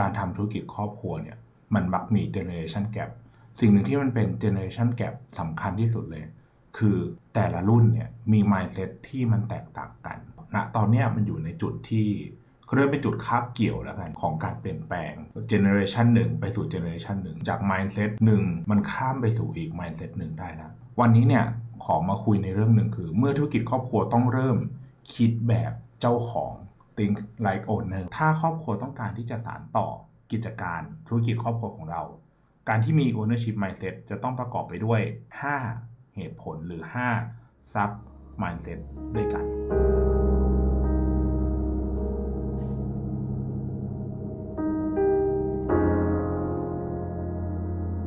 การทำธุรกิจครอบครัวเนี่ยมันมักมี generation gap สิ่งหนึ่งที่มันเป็น generation gap สำคัญที่สุดเลย คือแต่ละรุ่นเนี่ยมี mindset ที่มันแตกต่างกันณตอนนี้มันอยู่ในจุดที่เขาเรียกเป็นจุดคาบเกี่ยวแล้วกันของการเปลี่ยนแปลง generation หนึ่งไปสู่ generation หนึ่งจาก mindset หนึ่งมันข้ามไปสู่อีก mindset หนึ่งได้แล้ววันนี้เนี่ยขอมาคุยในเรื่องหนึ่งคือ เมื่อธุรกิจครอบครัวต้องเริ่มคิดแบบเจ้าของ think like owner ถ้าครอบครัวต้องการที่จะสานต่อกิจการธุรกิจครอบครัวของเรา การที่มี ownership mindset จะต้องประกอบไปด้วย 5 เหตุผลหรือ 5 sub mindset ด้วยกัน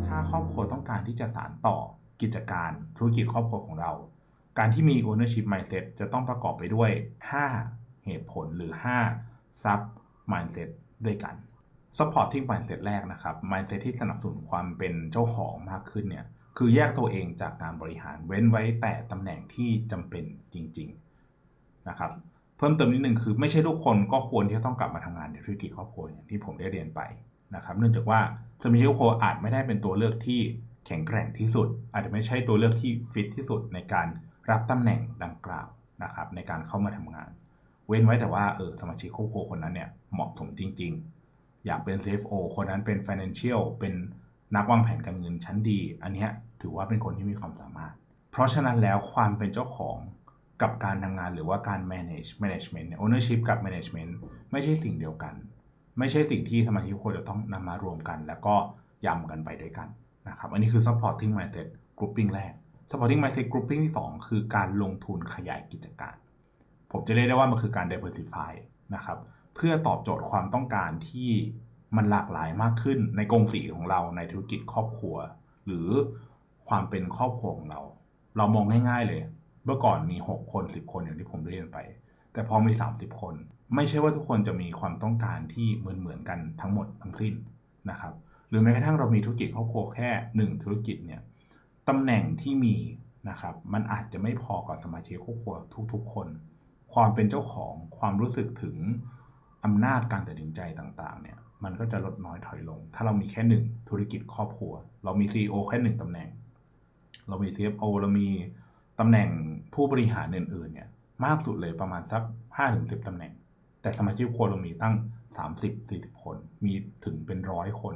ถ้าครอบครัวต้องการที่จะสานต่อกิจการธุรกิจครอบครัวของเรา การที่มี ownership mindset จะต้องประกอบไปด้วย 5 เหตุผลหรือ 5 sub mindset ด้วยกัน supporting mindset แรกนะครับ mindset ที่สนับสนุนความเป็นเจ้าของมากขึ้นเนี่ยคือแยกตัวเองจากการบริหารเว้นไว้แต่ตำแหน่งที่จำเป็นจริง ๆนะครับ เพิ่มเติมนิดนึงคือไม่ใช่ทุกคนก็ควรที่จะต้องกลับมาทำงานในธุรกิจครอบครัวอย่างที่ผมได้เรียนไปนะครับเนื่องจากว่าสมาชิกครอบครัวอาจไม่ได้เป็นตัวเลือกที่แข็งแกร่งที่สุด อาจจะไม่ใช่ตัวเลือกที่ฟิตที่สุดในการรับตำแหน่งดังกล่าวนะครับในการเข้ามาทำงาน เว้นไว้แต่ว่าเออสมาชิกครอบครัวคนนั้นเนี่ยเหมาะสมจริง ๆ อยากเป็น CFO คนนั้นเป็น Financial เป็นนักวางแผนการเงินชั้นดี อันนี้ถือว่าเป็นคนที่มีความสามารถ เพราะฉะนั้นแล้วความเป็นเจ้าของกับการทำงานหรือว่าการ manage management เนี่ย ownership กับ management ไม่ใช่สิ่งเดียวกัน ไม่ใช่สิ่งที่สมาชิกควรจะต้องนำมารวมกัน แล้วก็ยำกันไปด้วยกันนะครับ อันนี้คือ supporting mindset grouping แรก supporting mindset grouping ที่ 2 คือการลงทุนขยายกิจการ ผมจะเรียกได้ว่ามันคือการ diversify นะครับเพื่อตอบโจทย์ความต้องการที่มันหลากหลายมากขึ้นในกรงสีของเราในธุรกิจครอบครัว หรือความเป็นครอบครัวของเรา เรามองง่าย ๆเลย เมื่อก่อนมี 6 คน 10 คนอย่างที่ผมเรียนไป แต่พอมี 30 คน ไม่ใช่ว่าทุกคนจะมีความต้องการที่เหมือนเหมือนๆกันทั้งหมดทั้งสิ้นนะครับหรือแม้กระทั่งเรามีธุรกิจครอบครัวแค่ 1 ธุรกิจเนี่ยตำแหน่งที่มีนะครับมันอาจจะไม่พอกับสมาชิกครอบครัวทุก ๆ คน ความเป็นเจ้าของความรู้สึกถึงอำนาจการตัดสินใจต่างๆเนี่ยมันก็จะลดน้อยถอยลง ถ้าเรามีแค่หนึ่งธุรกิจครอบครัว เรามี CEO แค่หนึ่งตำแหน่ง เรามี CFO เรามีตำแหน่งผู้บริหารอื่นๆเนี่ยมากสุดเลยประมาณสัก 5-10ตำแหน่ง แต่สมาชิกครัวเรามีตั้ง 30-40 คน มีถึงเป็นร้อยคน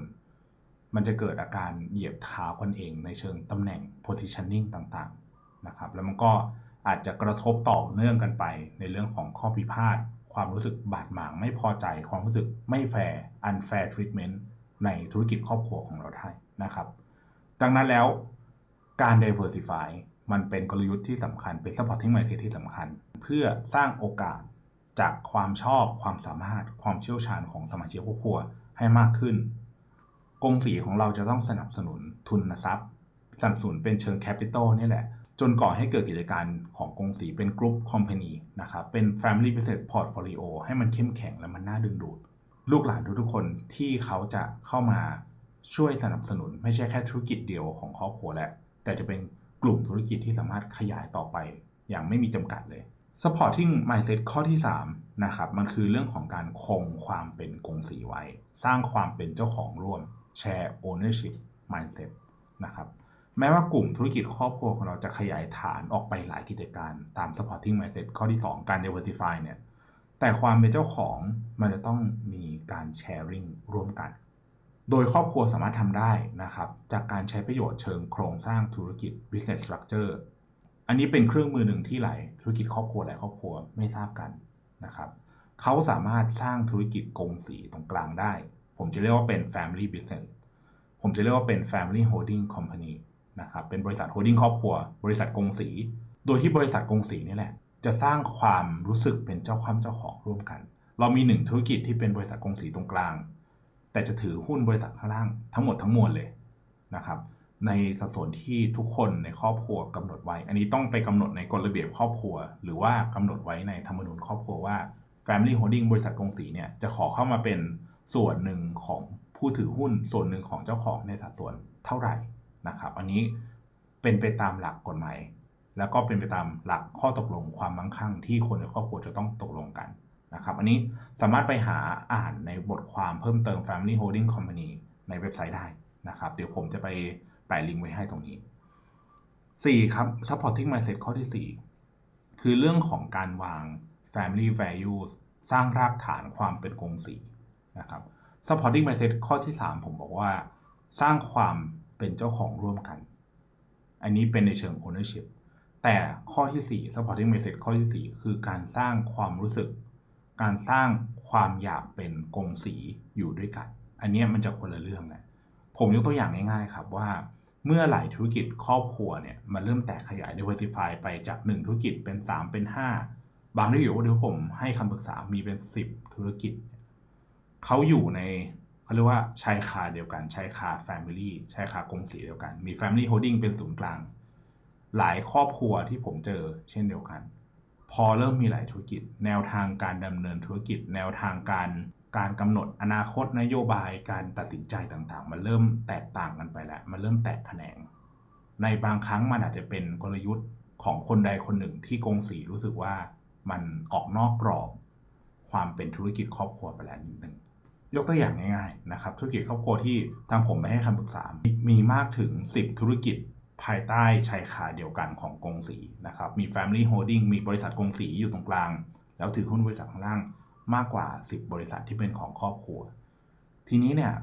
มันจะเกิดอาการเหยียบเท้ากันเองในเชิงตำแหน่ง positioning ต่างๆนะครับแล้วมันก็ อาจจะกระทบต่อเนื่องกันไป ในเรื่องของข้อพิพาทความรู้สึกบาดหมางไม่พอใจความรู้สึกไม่แฟร์ unfair treatment ในธุรกิจครอบครัวของเราได้นะครับ ดังนั้นแล้วการ diversify มันเป็นกลยุทธ์ที่สำคัญเป็น supporting mindset ที่สำคัญ เพื่อสร้างโอกาสจากความชอบความสามารถความเชี่ยวชาญของสมาชิกครอบครัวให้มากขึ้นกงสีของเราจะต้องสนับสนุนทุนทรัพย์สนับสนุนเป็นเชิงแคปิตอลนี่แหละ จนก่อให้เกิดกิจการของกงสีเป็นกรุ๊ปคอมพานีนะครับเป็น Family Business Portfolio ให้มันเข้มแข็งและมันน่าดึงดูด ลูกหลานทุกๆคนที่เขาจะเข้ามาช่วยสนับสนุน ไม่ใช่แค่ธุรกิจเดียวของครอบครัวแหละแต่จะเป็นกลุ่มธุรกิจที่สามารถขยายต่อไป อย่างไม่มีจำกัดเลย supporting mindset ข้อที่3นะครับมันคือเรื่องของการคงความเป็นกงสีไว้ สร้างความเป็นเจ้าของร่วม share ownership mindset นะครับ แม้ว่ากลุ่มธุรกิจครอบครัวของเราจะขยายฐานออกไปหลายกิจการตาม supporting mindset ข้อที่ 2 การ diversify เนี่ยแต่ความเป็นเจ้าของมันจะต้องมีการ sharing ร่วมกัน โดยครอบครัวสามารถทำได้นะครับ จากการใช้ประโยชน์เชิงโครงสร้างธุรกิจ business structure อันนี้เป็นเครื่องมือหนึ่งที่หลายธุรกิจครอบครัวหลายครอบครัวไม่ทราบกันนะครับเขาสามารถสร้างธุรกิจกงสีตรงกลางได้ ผมจะเรียกว่าเป็น family business ผมจะเรียกว่าเป็น family holding company นะครับเป็นบริษัท holding ครอบครัว บริษัทกงสี โดยที่บริษัทกงสีนี่แหละ จะสร้างความรู้สึกเป็นเจ้าความเจ้าของร่วมกัน เรามีหนึ่งธุรกิจที่เป็นบริษัทกงสีตรงกลาง แต่จะถือหุ้นบริษัทข้างล่างทั้งหมดทั้งมวลเลยนะครับในสัดส่วนที่ทุกคนในครอบครัวกำหนดไว้ อันนี้ต้องไปกำหนดในกฎระเบียบครอบครัว หรือว่ากำหนดไว้ในธรรมนูญครอบครัวว่า Family Holding บริษัทกงสีเนี่ยจะขอเข้ามาเป็นส่วนหนึ่งของผู้ถือหุ้นส่วนหนึ่งของเจ้าของในสัดส่วนเท่าไหร่ นะครับ อันนี้เป็นไปตามหลักกฎหมาย แล้วก็เป็นไปตามหลักข้อตกลงความมั่งคั่ง ที่คนในครอบครัวจะต้องตกลงกันนะครับ อันนี้สามารถไปหาอ่านในบทความเพิ่มเติม Family Holding Company ในเว็บไซต์ได้นะครับ เดี๋ยวผมจะไปแปะลิงก์ไว้ให้ตรงนี้ 4 ครับ supporting mindset ข้อที่ 4 คือเรื่องของการวาง family values สร้างรากฐานความเป็นกงสีนะครับ supporting mindset ข้อที่ 3 ผมบอกว่า สร้างความ เป็นเจ้าของร่วมกัน อันนี้เป็นในเชิง ownership แต่ข้อที่ 4 supporting mindset ข้อที่ 4 คือการสร้างความรู้สึก การสร้างความอยากเป็นกงสีอยู่ด้วยกัน อันนี้มันจะคนละเรื่องนะผมยกตัวอย่างง่ายๆครับว่าเมื่อหลายธุรกิจครอบครัวเนี่ยมันเริ่มแตกขยาย diversify ไปจาก 1 ธุรกิจเป็น 3 เป็น 5 บางที่อยู่ว่าเดี๋ยวผมให้คำปรึกษามีเป็น 10 ธุรกิจ เขาอยู่ใน เขาเรียกว่าชายคาเดียวกันชายคา Family ชายคากงสีเดียวกัน มี Family Holding เป็นศูนย์กลาง หลายครอบครัวที่ผมเจอเช่นเดียวกัน พอเริ่มมีหลายธุรกิจ แนวทางการดำเนินธุรกิจ แนวทางการการกำหนดอนาคตนโยบายการตัดสินใจต่างๆ มันเริ่มแตกต่างกันไปแล้ว มันเริ่มแตกแขนง ในบางครั้งมันอาจจะเป็นกลยุทธ์ของคนใดคนหนึ่งที่กงสีรู้สึกว่ามันออกนอกกรอบ ความเป็นธุรกิจครอบครัวไปแล้วนิดนึง ยกตัวอย่างง่ายๆนะครับธุรกิจครอบครัวที่ทางผมไปให้คำปรึกษา มีมากถึง 10 ธุรกิจภายใต้ชายคาเดียวกันของกงสีนะครับมี Family Holding มีบริษัทกงสีอยู่ตรงกลาง แล้วถือหุ้นบริษัทข้างล่างมากกว่า 10 บริษัทที่เป็นของครอบครัว ทีนี้เนี่ย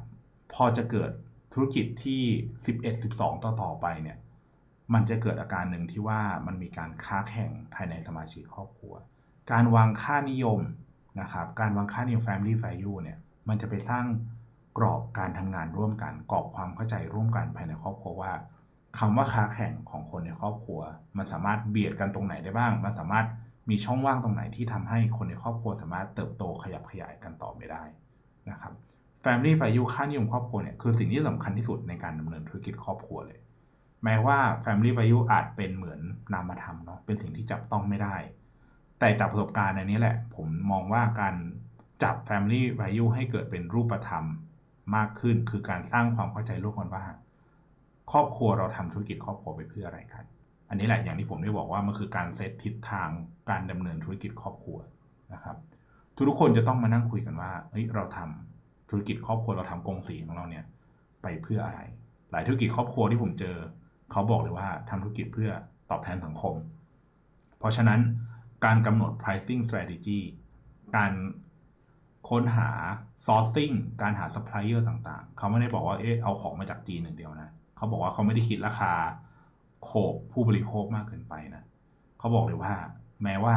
พอจะเกิดธุรกิจที่ 11 12 ต่อต่อไปเนี่ยมันจะเกิดอาการหนึ่งที่ว่ามันมีการค้าแข่งภายในสมาชิกครอบครัว การวางค่านิยมนะครับการวางค่านิยม family value เนี่ย มันจะไปสร้างกรอบการทำงานร่วมกันกรอบความเข้าใจร่วมกันภายในครอบครัวว่าคำว่าค้าแข่งของคนในครอบครัว มันสามารถเบียดกันตรงไหนได้บ้าง มันสามารถมีช่องว่างตรงไหนที่ทำให้คนในครอบครัวสามารถเติบโตขยับขยายกันต่อไปได้นะครับ Family Value ค่านิยมครอบครัวเนี่ยคือสิ่งที่สำคัญที่สุดในการดำเนินธุรกิจครอบครัวเลย แม้ว่า Family Value อาจเป็นเหมือนนามธรรมเนาะเป็นสิ่งที่จับต้องไม่ได้ แต่จากประสบการณ์ในนี้แหละ ผมมองว่าการ จับ Family Value ให้เกิดเป็นรูปธรรมมากขึ้น คือการสร้างความเข้าใจร่วมกันว่า ครอบครัวเราทำธุรกิจครอบครัวไปเพื่ออะไรกัน อันนี้แหละอย่างที่ผมได้บอกว่ามันคือการเซตทิศทางการดำเนินธุรกิจครอบครัวนะครับ ทุกคนจะต้องมานั่งคุยกันว่าเฮ้ยเราทำธุรกิจครอบครัวเราทำกงสีของเราเนี่ยไปเพื่ออะไร หลายธุรกิจครอบครัวที่ผมเจอ เขาบอกเลยว่าทำธุรกิจเพื่อตอบแทนสังคม เพราะฉะนั้นการกำหนด pricing strategy การ ค้นหา sourcing การหา supplier ต่างๆ เขาไม่ได้บอกว่า เอ๊ะ เอาของมาจากจีนหนึ่งเดียวนะ เขาบอกว่าเขาไม่ได้คิดราคาโขบผู้บริโภคมากเกินไปนะ เขาบอกเลยว่า แม้ว่า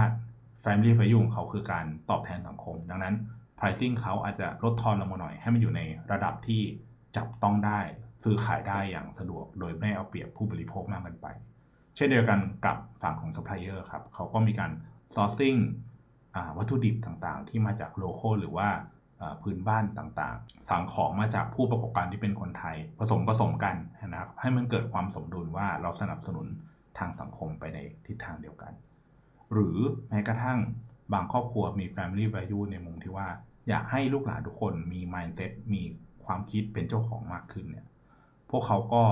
family value ของเขาคือการตอบแทนสังคม ดังนั้น pricing เขาอาจจะลดทอนลงมาหน่อย ให้มันอยู่ในระดับที่จับต้องได้ ซื้อขายได้อย่างสะดวก โดยไม่เอาเปรียบผู้บริโภคมากเกินไป เช่นเดียวกันกับฝั่งของ supplier ครับ เขาก็มีการ sourcing วัตถุดิบต่างๆ ที่มาจากโลโก้หรือว่าพื้นบ้านต่างๆ สั่งของมาจากผู้ประกอบการที่เป็นคนไทย ผสมผสมกันนะครับให้มันเกิดความสมดุลว่าเราสนับสนุนทางสังคมไปในทิศทางเดียวกัน หรือแม้กระทั่งบางครอบครัวมี family value ในมุมที่ว่า อยากให้ลูกหลานทุกคนมี mindset มีความคิดเป็นเจ้าของมากขึ้นเนี่ยพวกเขาก็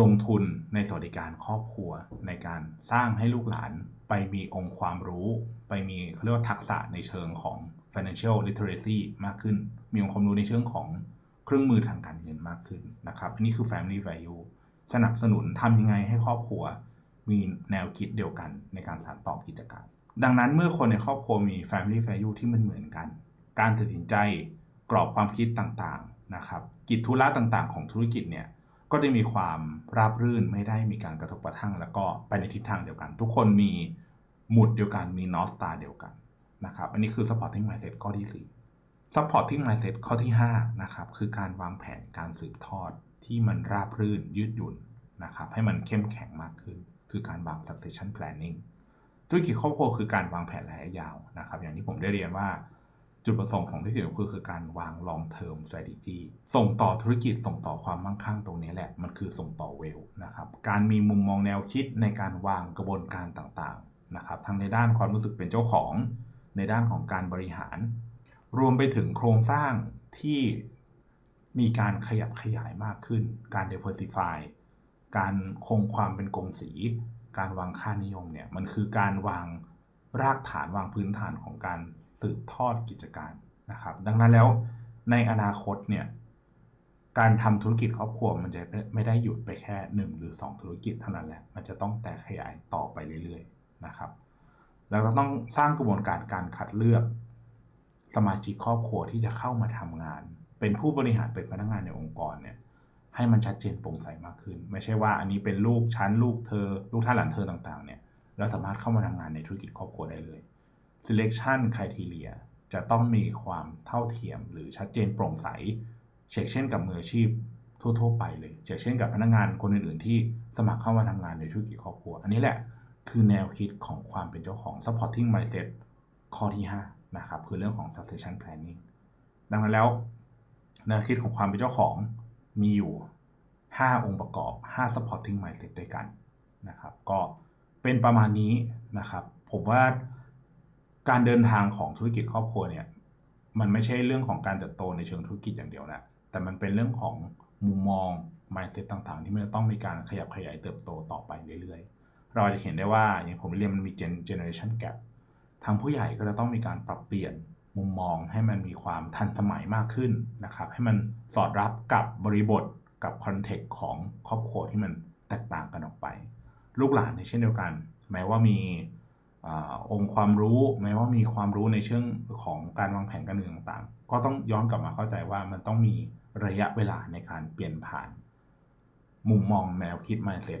ลงทุนในสวัสดิการครอบครัวในการสร้างให้ลูกหลาน ไปมีองค์ความรู้ ไปมีเขาเรียกว่าทักษะในเชิงของ financial literacy มากขึ้น มีองค์ความรู้ในเชิงของเครื่องมือทางการเงินมากขึ้นนะครับอันนี้คือ family value สนับสนุนทำยังไงให้ครอบครัว มีแนวคิดเดียวกันในการสานต่อกิจการ ดังนั้นเมื่อคนในครอบครัวมี family value ที่มันเหมือนกัน การตัดสินใจกรอบความคิดต่างๆนะครับกิจธุระต่างๆ ของธุรกิจเนี่ย ก็จะมีความราบรื่นไม่ได้มีการกระทบกระทั่ง แล้วก็ไปในทิศทางเดียวกัน ทุกคนมีหมุดเดียวกันมีนอสตาเดียวกันนะครับอันนี้คือ supporting mindset ข้อที่ 4 supporting mindset ข้อที่5นะครับคือการวางแผนการสืบทอดที่มันราบรื่นยืดหยุ่นนะครับให้มันเข้มแข็งมากขึ้น คือการวาง succession planning ธุรกิจครอบครัวคือการวางแผนระยะยาวนะครับอย่างที่ผมได้เรียนว่า จุดประสงค์ของธุรกิจคือคือการวาง long term strategy ส่งต่อธุรกิจส่งต่อความมั่งคั่งตรงนี้แหละ มันคือส่งต่อเวลนะครับการมีมุมมองแนวคิดในการวางกระบวนการต่างๆนะครับทั้งในด้านความรู้สึกเป็นเจ้าของ ในด้านของการบริหาร รวมไปถึงโครงสร้างที่มีการขยับขยายมากขึ้น การ diversify การคงความเป็นกงสี การวางค่านิยมเนี่ยมันคือการวาง รากฐานวางพื้นฐานของการสืบทอดกิจการนะครับ ดังนั้นแล้วในอนาคตเนี่ยการทำธุรกิจครอบครัวมันจะไม่ได้หยุดไปแค่หนึ่งหรือสองธุรกิจเท่านั้นแหละ มันจะต้องแตกขยายต่อไปเรื่อยๆนะครับ แล้วก็ต้องสร้างกระบวนการการคัดเลือก สมาชิกครอบครัวที่จะเข้ามาทำงาน เป็นผู้บริหารเป็นพนักงานในองค์กรเนี่ยให้มันชัดเจนโปร่งใสมากขึ้น ไม่ใช่ว่าอันนี้เป็นลูกชั้นลูกเธอ ลูกท่านหลานเธอต่างๆเนี่ย แล้วสามารถเข้ามาทำงานในธุรกิจครอบครัวได้เลย selection criteria จะต้องมีความเท่าเทียม หรือชัดเจนโปร่งใส เช่นเช่นกับมืออาชีพทั่วๆไปเลยเช่นเช่นกับพนักงานคนอื่นๆ ที่สมัครเข้ามาทำงานในธุรกิจครอบครัว อันนี้แหละคือแนวคิดของความเป็นเจ้าของ supporting mindset ข้อที่5นะครับคือเรื่องของ succession planning ดังนั้นแล้ว แนวคิดของความเป็นเจ้าของมีอยู่ 5 องค์ประกอบ 5 supporting mindset ด้วยกันนะครับ ก็ เป็นประมาณนี้นะครับ ผมว่าการเดินทางของธุรกิจครอบครัวเนี่ยมันไม่ใช่เรื่องของการเติบโตในเชิงธุรกิจอย่างเดียวนะแต่มันเป็นเรื่องของมุมมอง mindset ต่างๆ ที่มันจะต้องมีการขยับขยายเติบโตต่อไปเรื่อยๆ เราจะเห็นได้ว่าอย่างผมเรียนมันมี gen generation gap ทางผู้ใหญ่ก็จะต้องมีการปรับเปลี่ยนมุมมองให้มันมีความทันสมัยมากขึ้นนะครับ ให้มันสอดรับกับบริบทกับคอนเทกต์ของครอบครัวที่มันแตกต่างกันออกไป ลูกหลานในเช่นเดียวกัน แม้ว่ามีอองค์ความรู้ แม้ว่ามีความรู้ในเชิงของการวางแผนการเงินต่างๆ ก็ต้องย้อนกลับมาเข้าใจว่ามันต้องมีระยะเวลาในการเปลี่ยนผ่าน มุมมองแนวคิด mindset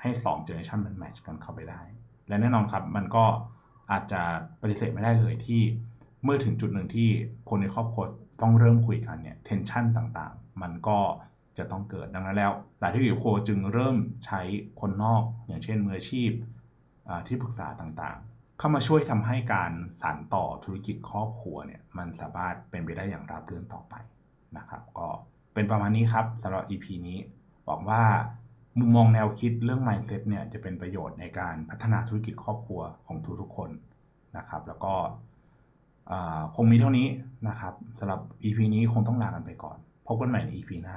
ให้2 generation มันแมทช์กันเข้าไปได้ และแน่นอนครับมันก็อาจจะปฏิเสธไม่ได้เลยที่เมื่อถึงจุดหนึ่งที่คนในครอบครัวต้องเริ่มคุยกันเนี่ยเทนชันต่างๆ มันก็ จะต้องเกิดดังนั้นแล้วหลายที่อยู่ครัวจึงเริ่มใช้คนนอก อย่างเช่นมืออาชีพที่ปรึกษาต่างๆ เข้ามาช่วยทำให้การสานต่อธุรกิจครอบครัวเนี่ยมันสามารถเป็นไปได้อย่างราบรื่นต่อไปนะครับ ก็เป็นประมาณนี้ครับสำหรับ EP นี้หวังว่ามุมมองแนวคิดเรื่อง mindset เนี่ยจะเป็นประโยชน์ในการพัฒนาธุรกิจครอบครัวของทุกๆคนนะครับ แล้วก็คงมีเท่านี้นะครับสำหรับ EP นี้คงต้องลากันไปก่อน พบกันใหม่ใน EP หน้า